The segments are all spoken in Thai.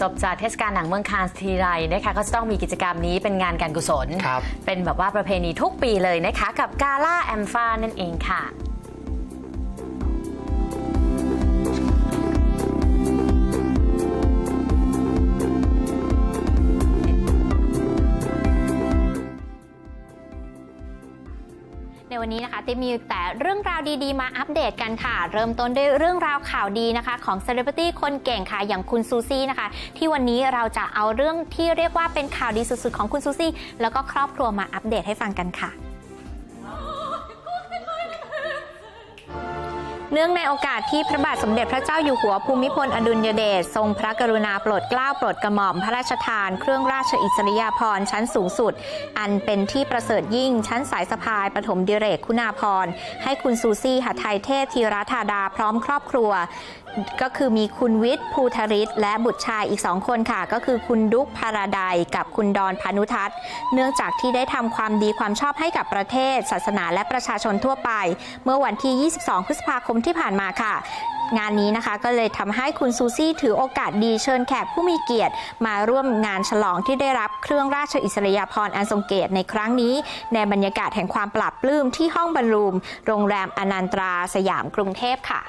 จบจากเทศกาลหนังเมืองคานส์ทีไรนะคะก็จะต้องมีกิจกรรมนี้เป็นงานการกุศลครับเป็นแบบว่าประเพณีทุกปีเลยนะคะ กับกาล่าแอมฟานั่นเองค่ะ นี้นะคะจะมีแต่เรื่องราวดีๆ มาอัปเดตกันค่ะ เริ่มต้นด้วยเรื่องราวข่าวดีนะคะของเซเลบริตี้คนเก่งค่ะอย่างคุณซูซี่นะคะ ที่วันนี้เราจะเอาเรื่องที่เรียกว่าเป็นข่าวดีสุดๆ ของคุณซูซี่ แล้วก็ครอบครัวมาอัปเดตให้ฟังกันค่ะ เนื่องในโอกาสที่พระบาทสมเด็จพระเจ้าอยู่หัวภูมิพลอดุลยเดชทรงพระกรุณาโปรดเกล้าโปรดกระหม่อมพระราชทาน เครื่องราชอิสริยาภรณ์ชั้นสูงสุด อันเป็นที่ประเสริฐยิ่งชั้นสายสะพายปฐมดิเรกคุณาภรณ์ให้คุณซูซี่หัไทยเทพธีรธาดาพร้อมครอบครัว ก็คือมีคุณวิทย์ภูธริศและบุตรชายอีกสองคนค่ะ ก็คือคุณดุ๊กพาราไดยกับคุณดอนพานุทัศน์ เนื่องจากที่ได้ทำความดีความชอบให้กับประเทศ ศาสนาและประชาชนทั่วไป เมื่อวันที่ 22 พฤษภาคมที่ผ่านมาค่ะงานนี้นะคะก็เลยทำให้คุณซูซี่ถือโอกาสดีเชิญแขกผู้มีเกียรติ มาร่วมงานฉลองที่ได้รับเครื่องราชอิสริยาภรณ์อันทรงเกียรติในครั้งนี้ ในบรรยากาศแห่งความปรับปลื้มที่ห้องบรรลูม โรงแรมอนันตราสยามกรุงเทพค่ะ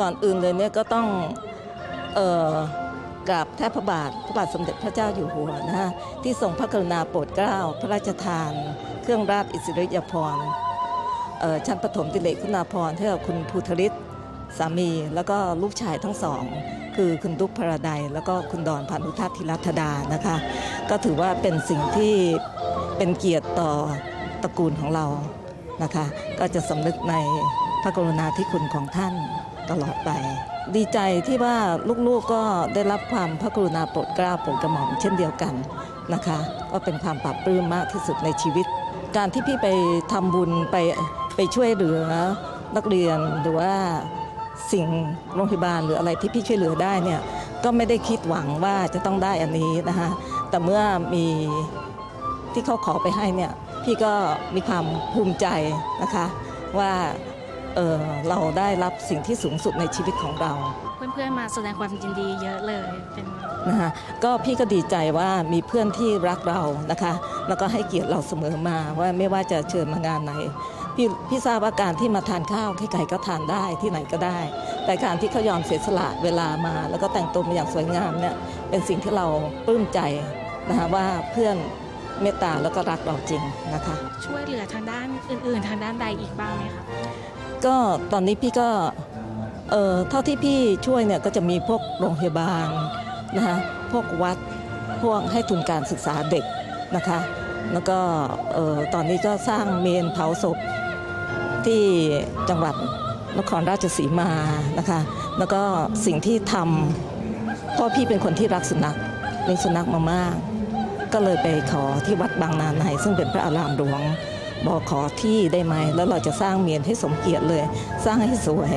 ก่อนอื่นเลยเนี่ยก็ต้องเอ่อกราบแทบพระบาทพระบาทสมเด็จพระเจ้าอยู่หัวนะฮะที่ทรงพระกรุณาโปรดเกล้าพระราชทาน เครื่องราชอิสริยาภรณ์ชั้นปฐมติเลกคุณาภรณ์ให้กับคุณภูธริศสามี แล้วก็ลูกชายทั้งสอง คือคุณดุ๊กพระไดยแล้วก็คุณดอนพานุทัศน์ธิรัตดานะคะ ก็ถือว่าเป็นสิ่งที่เป็นเกียรติต่อตระกูลของเรานะคะ ก็จะสำนึกในพระกรุณาธิคุณของท่านตลอดไป ดีใจที่ว่าลูกๆก็ได้รับความพระกรุณาโปรดเกล้าโปรดกระหม่อมเช่นเดียวกันนะคะ ก็เป็นความปรับปลื้มมากที่สุดในชีวิต การที่พี่ไปทำบุญไปไปช่วยเหลือนักเรียนหรือว่าสิ่งโรงพยาบาลหรืออะไรที่พี่ช่วยเหลือได้เนี่ยก็ไม่ได้คิดหวังว่าจะต้องได้อันนี้นะคะแต่เมื่อมีที่เขาขอไปให้เนี่ยพี่ก็มีความภูมิใจนะคะว่าเอ่อเราได้รับสิ่งที่สูงสุดในชีวิตของเรา เพื่อนๆมาแสดงความยินดีเยอะเลยเป็นนะคะก็พี่ก็ดีใจว่ามีเพื่อนที่รักเรานะคะ แล้วก็ให้เกียรติเราเสมอมาว่าไม่ว่าจะเชิญมางานไหนพี่พี่ทราบว่าการที่มาทานข้าวใครๆก็ทานได้ที่ไหนก็ได้ แต่การที่เขายอมเสียสละเวลามา แล้วก็แต่งตัวมาอย่างสวยงามเนี่ยเป็นสิ่งที่เราปลื้มใจนะคะว่าเพื่อนเมตตาแล้วก็รักเราจริงนะคะ ช่วยเหลือทางด้านอื่น ๆ ทางด้านใดอีกบ้างไหมคะก็ตอนนี้พี่ก็เอ่อเท่าที่พี่ช่วยเนี่ยก็จะมีพวกโรงพยาบาลนะคะพวกวัดพวกให้ทุนการศึกษาเด็ก นะคะ แล้วก็ตอนนี้ก็สร้างเมนเผาศพที่จังหวัดนครราชสีมานะคะ แล้วก็สิ่งที่ทำพราะพี่เป็นคนที่รักสุนัขเลี้ยงสุนัขมามาก ก็เลยไปขอที่วัดบางนาในซึ่งเป็นพระอารามหลวงบอกขอที่ได้ไหมแล้วเราจะสร้างเมียนให้สมเกียรติเลย สร้างให้สวย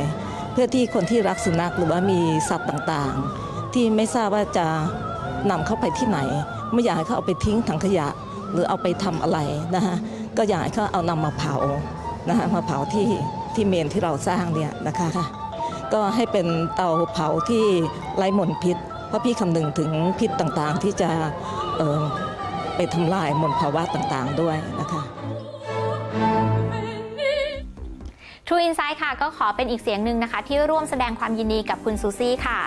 เพื่อที่คนที่รักสุนัขหรือว่ามีสัตว์ต่างๆ ที่ไม่ทราบว่าจะนำเข้าไปที่ไหน ไม่อยากให้เขาเอาไปทิ้งถังขยะ หรือเอาไปทำอะไรนะคะก็อยากให้เขาเอานำมาเผานะคะมาเผาที่ที่เมนที่เราสร้างเนี่ยนะคะก็ให้เป็นเตาเผาที่ไร้มลพิษ เพราะพี่คำนึงถึงพิษต่างๆ ที่จะเออไปทำลายมลภาวะต่างๆด้วยนะคะ True Insight ค่ะก็ขอเป็นอีกเสียงหนึ่งนะคะ ที่ร่วมแสดงความยินดีกับคุณซูซี่ค่ะ